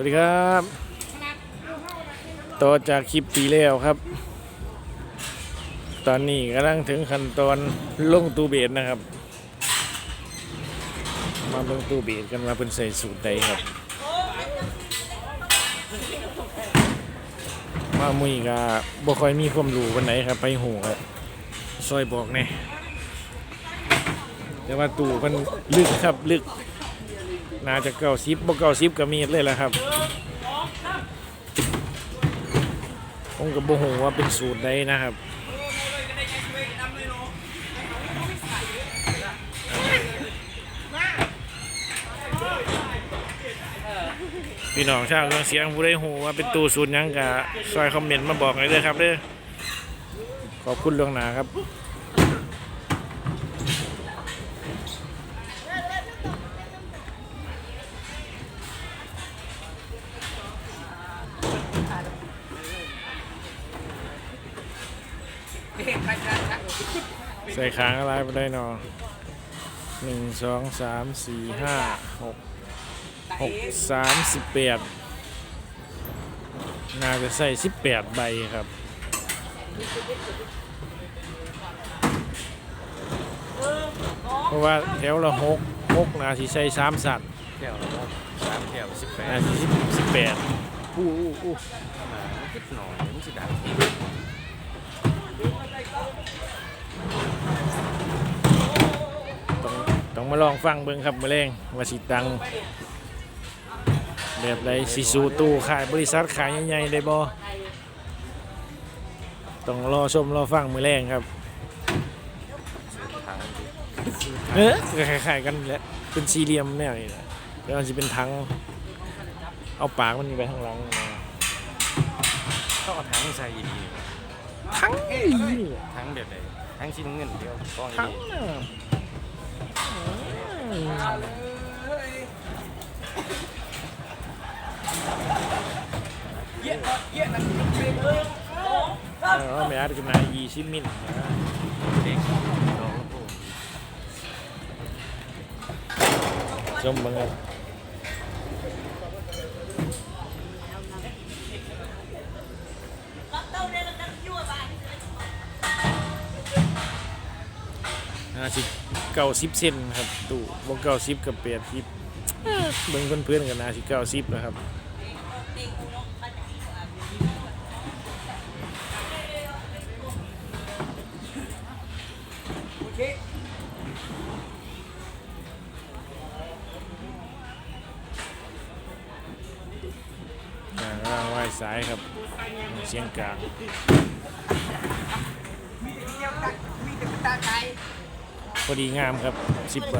วัสดีครับ ต่อจากคลิปปีแล้วครับ ตอนนี้กำลังถึงขั้นตอนลงตูเบสนะครับ มาเบิ่งตูเบสกันว่าเป็นใส่สูตรใดครับ มามุยกะบ่ค่อยมีความรู้วันไหนครับไปหูครับซอยบอกแน่แต่ว่าตูมันลึกครับลึก น่าจะเก้าสิบบ่เก้าสิบก็มีเลยแหละครับ ผมกับโบหูว่าเป็นสูตรใดนะครับพี่น้องชาวเรื่องเสียงผู้ได้หูว่าเป็นตู้สูตรยังกะซอยคอมเมนต์มาบอกหน่อยเลยครับเด้อขอบคุณล่วงหน้าครับ ใส่ค้างอะไรไปได้เนอหนึ่งสองสามสี่ห้าหกหกสามสิบแปดน่าจะใส่สิบแปดใบครับเพราะว่าแถวละหกหกนาทีใส่สามสัตว์แก้วละสามแก้วสิบแปนาดทีสิบสิบแปดอู้อู้อู้มาคิดหน่อยมันสิดังทีต้องต้อง มาลองฟังเบิ่งครับมาแรงว่าสิดัง แบบไรสิสูตู้ขายบริษัทขายใหญ่ๆได้บ่ต้องรอชมรอฟังมือแรงครับทางเออก็คล้ายๆกันแหละเป็นสี่เหลี่ยมแนวนี้แหละแล้วมันจะเป็นทั้งเอาปากมันไปข้างหลังนะต้องเอาทั้งใส่ดีทั้งนี่ทั้งแบบไหนทั้งชิ้นเงินเดียวก้อนทั้งดีน่ะอื มเออไม่อาจจะน เก้าสิบเก้าสิบเซนครับตู้บวกเก้าสิบกับแปดสิบเบิ่งเพื่อนๆกันนะสิเก้าสิบนะครับอ่ากำลังไหว้สายครับเสียงกลาง พอดีงามครับสิบใบ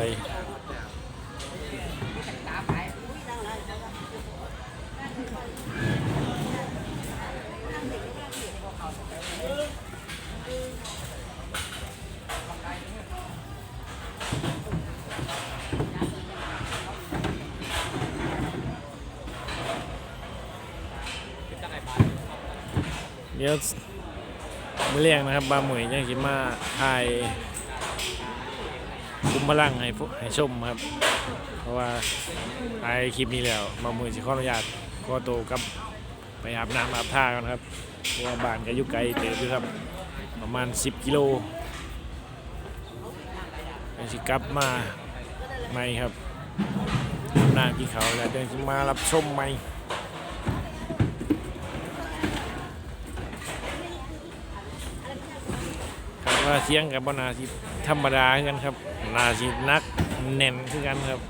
เดี๋ยวมื่อเรียงนะครับบาหมวยยังสิมาถ่าย คุ้มพลังให้พวกให้ชมครับ เพราะว่าถ่ายคลิปนี้แล้วบามวยสิขออนุญาตขอตัวกลับไปอาบน้ำอาบท่ากันครับเพราะว่าบ้านก็อยู่ไกลเติบอยู่ครับ ประมาณ 10 กิโลยังสิกลับมาใหม่ครับอาบน้ำกินเขาแล้วเดินมารับชมใหม่ว่าเสียงกับบนาสิธรรมดาคือกันครับ นาชินักเน่นคือกันครับ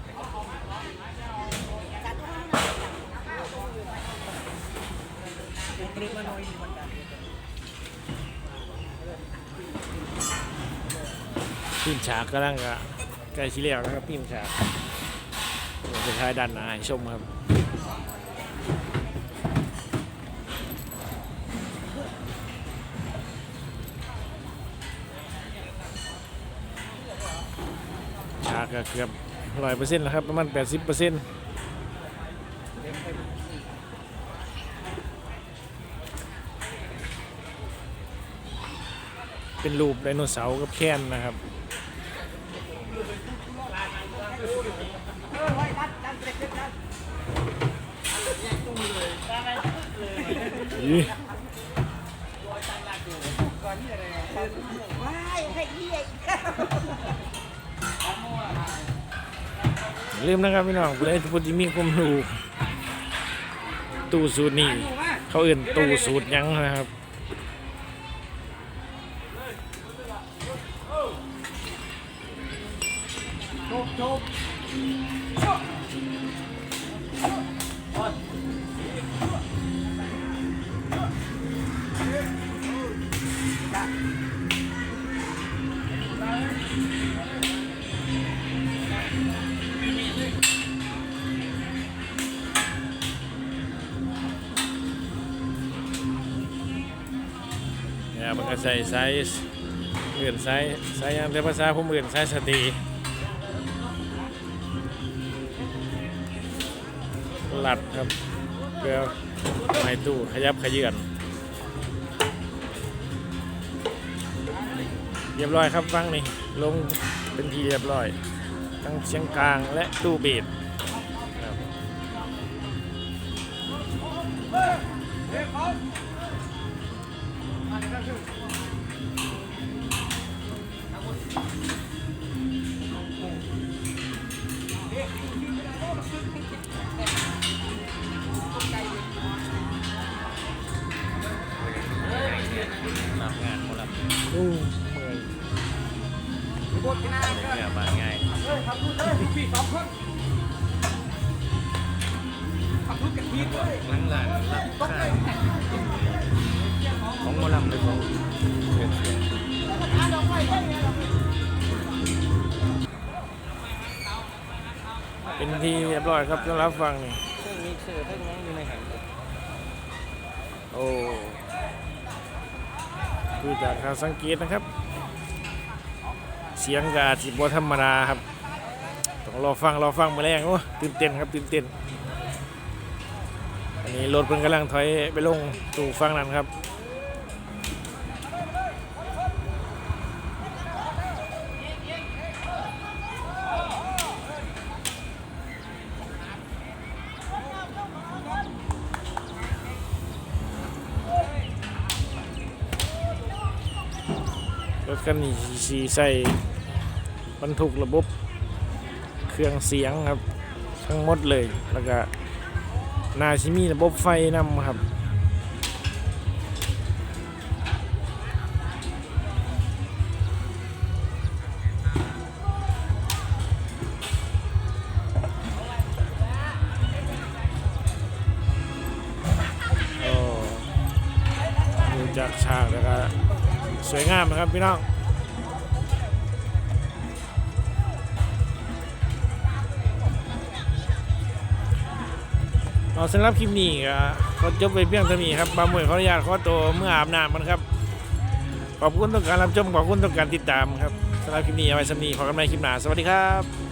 พิมฉากกำลังกะใกล้ชิเลียวนะครับพิมฉากเดี๋ยวจะท้ายด้านหน้าให้ชมครับ ก็เกือบร้อยเปอร์เซ็นต์แล้วครับ ประมาณแปดสิบเปอร์เซ็นต์เป็นรูปไดโนเสาร์กับแค้นนะครับอีว้ายให้เหี้ยอีก ลืมนะครับพี่น้องผู้ใดผู้ที่มีความรู้ตู้สูตรนี่เขาเอื่นตู้สูตรยังนะครับเนี่ ยมันก็ใส่ไซส์เอื่นไซส์ไซส์ยังแต่ภาษาผมเอื่นไซส์สตรีหลัดครับเพื่อไม่ตู้ขยับขยื่นเรียบร้อยครับฟังนี่ลงเป็นทีเรียบร้อย ทั้งเชียงกลางและตู้เบสครับ เนี่ยบานง่ายหลังหลานรับข้างของหมอลำเลยของเสียงเสียงเป็นทีเรียบร้อยครับสำหรับฟังนี่เครื่องมิกเซอร์ทั้งนั้นอยู่ในหันโอ้ดูจากการสังเกตนะครับเสียงกอาจิบธรรมดาครับต้องรอฟังรอฟังมาแรงโอ้ตื่นเต้นครับตื่นเต้นอันนี้รถเพิ่นกำลังถอยไปลงสู่ฟังนั้นครับรถคันนี้สีใส่ บรรทุกระบบเครื่องเสียงครับ ทั้งหมดเลยแล้วก็นาชิมีระบบไฟนำครับโอ้ดูจากฉากแล้วก็สวยงามนะครับพี่น้อง เอาสำหรับคลิปนี้ก็ขอจบไปเพียงเท่านี้ครับบามวยขออนุญาตขอตัวเมื่ออาบน้ำมันครับ ขอบคุณต้องการรับชมขอบคุณต้องการติดตามครับสำหรับคลิปนี้เอาไว้สำนีขอกันใหม่คลิปหน้าสวัสดีครับ